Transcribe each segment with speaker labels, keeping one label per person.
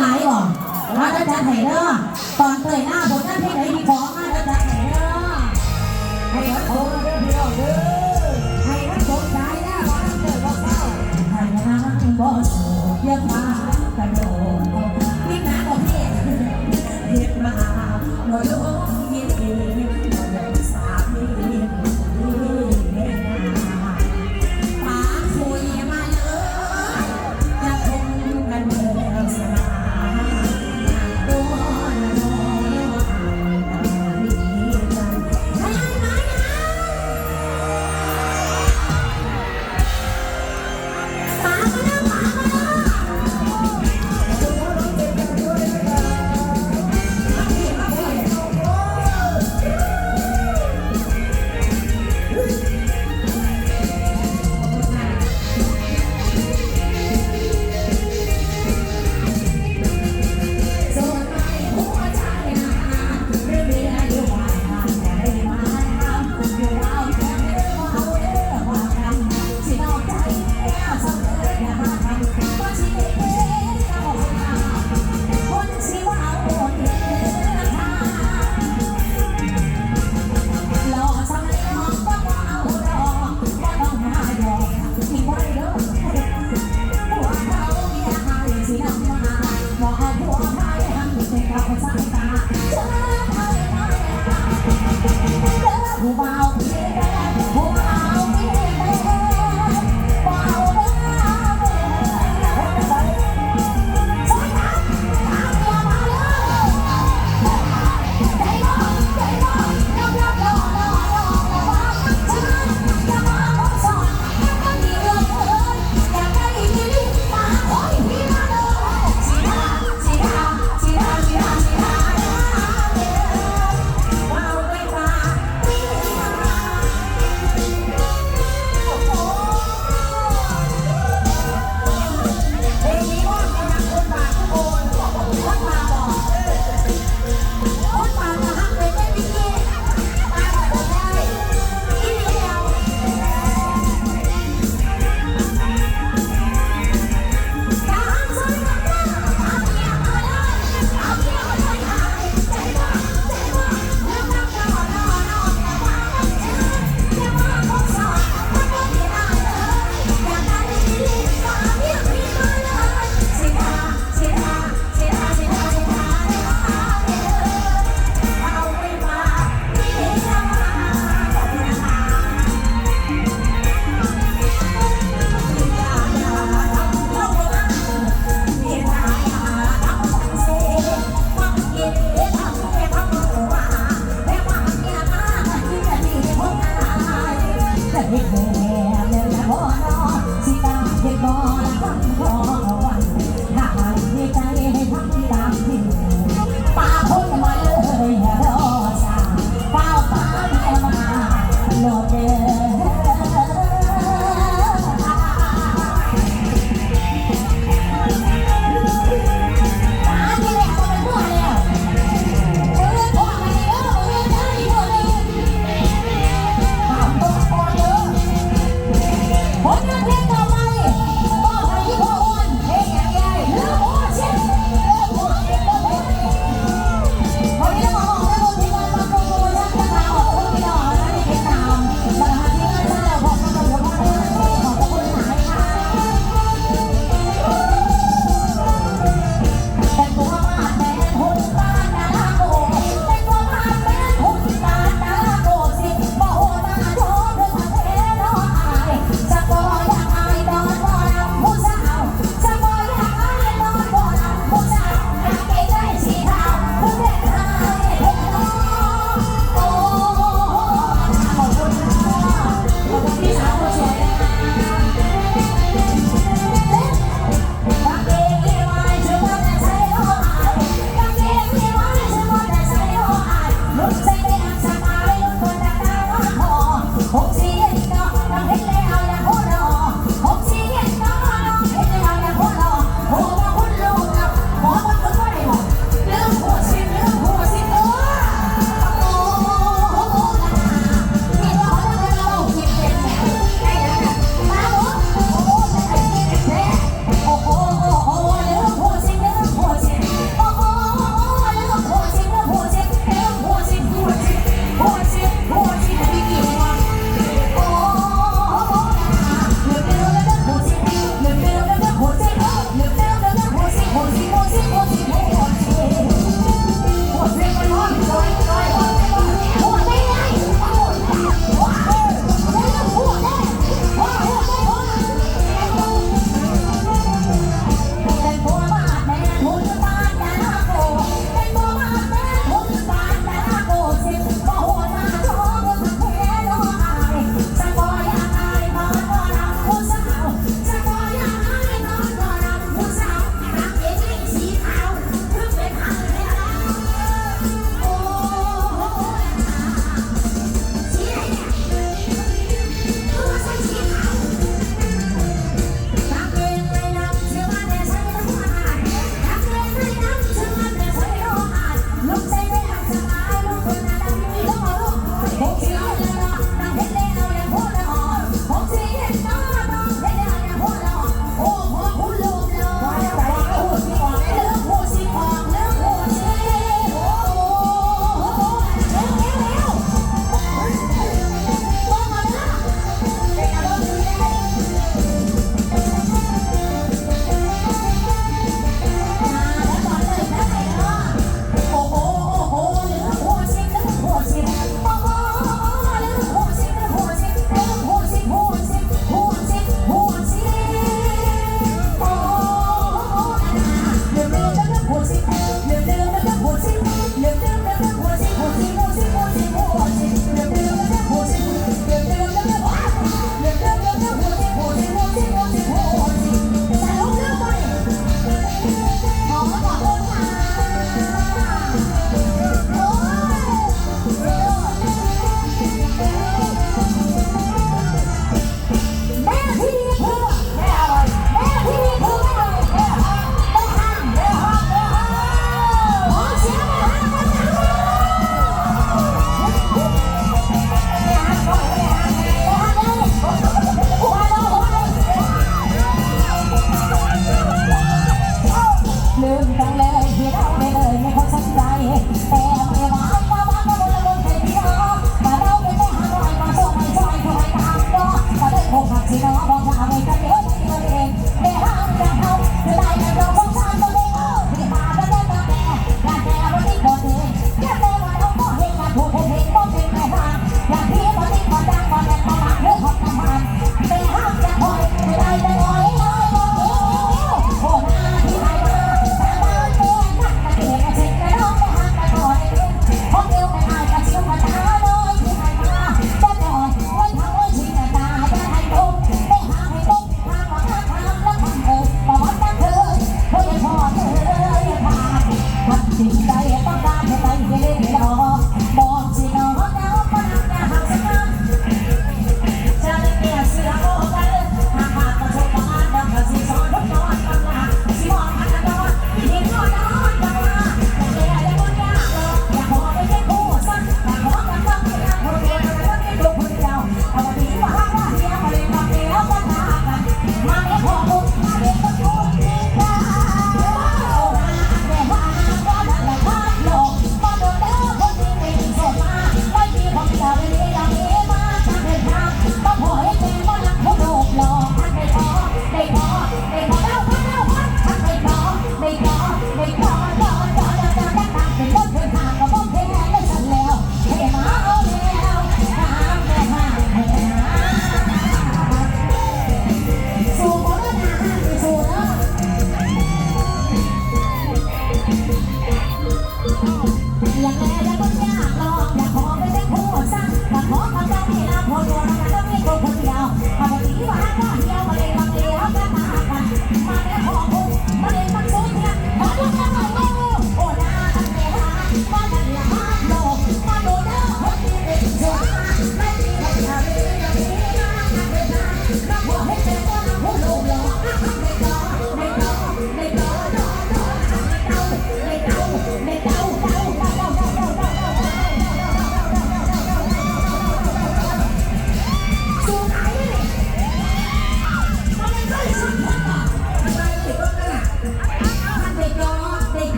Speaker 1: หลายบ่ว่าจะจัดให้เด้อตอนเตยหน้าผลงานเพลงไหนมีของมาจะจัดให้เด้อ
Speaker 2: ให้มันโทรเด้อพี่น้องเด้อให้มันสมใจนะว่ามันเกิดว่าเศร้า
Speaker 1: ให้นางบ่โสดเพียงมากระโดดนี่นะบอกพี่เฮ็ดมาโดยโลก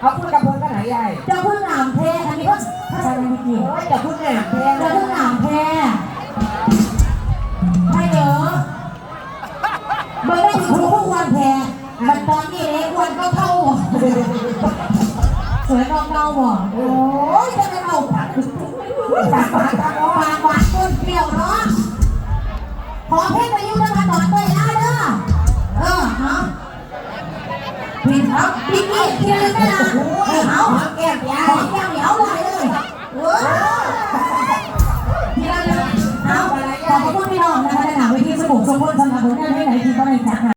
Speaker 1: เอา
Speaker 2: พูดกับคนกันไหนยาย
Speaker 1: เจ้าเพิ่งหนามแพอันนี้ก็ภาษาอังกฤษ
Speaker 2: โอ้ยจะพูดหนามแพง
Speaker 1: เจ้าเพิ่งหนามแพให้เหรอเบอร์ได้ถึงพวกวันแพมันตอนนี้เล็กวันก็เท่าสวยน้อกเงาบ่โอ้ยจะไปเอาปากปากปากปากหวานก้นเปรี้ยวเนาะขอเพลงประยุกต์มาต่อเเลยไม่ละเอา
Speaker 2: หอมแก้มยา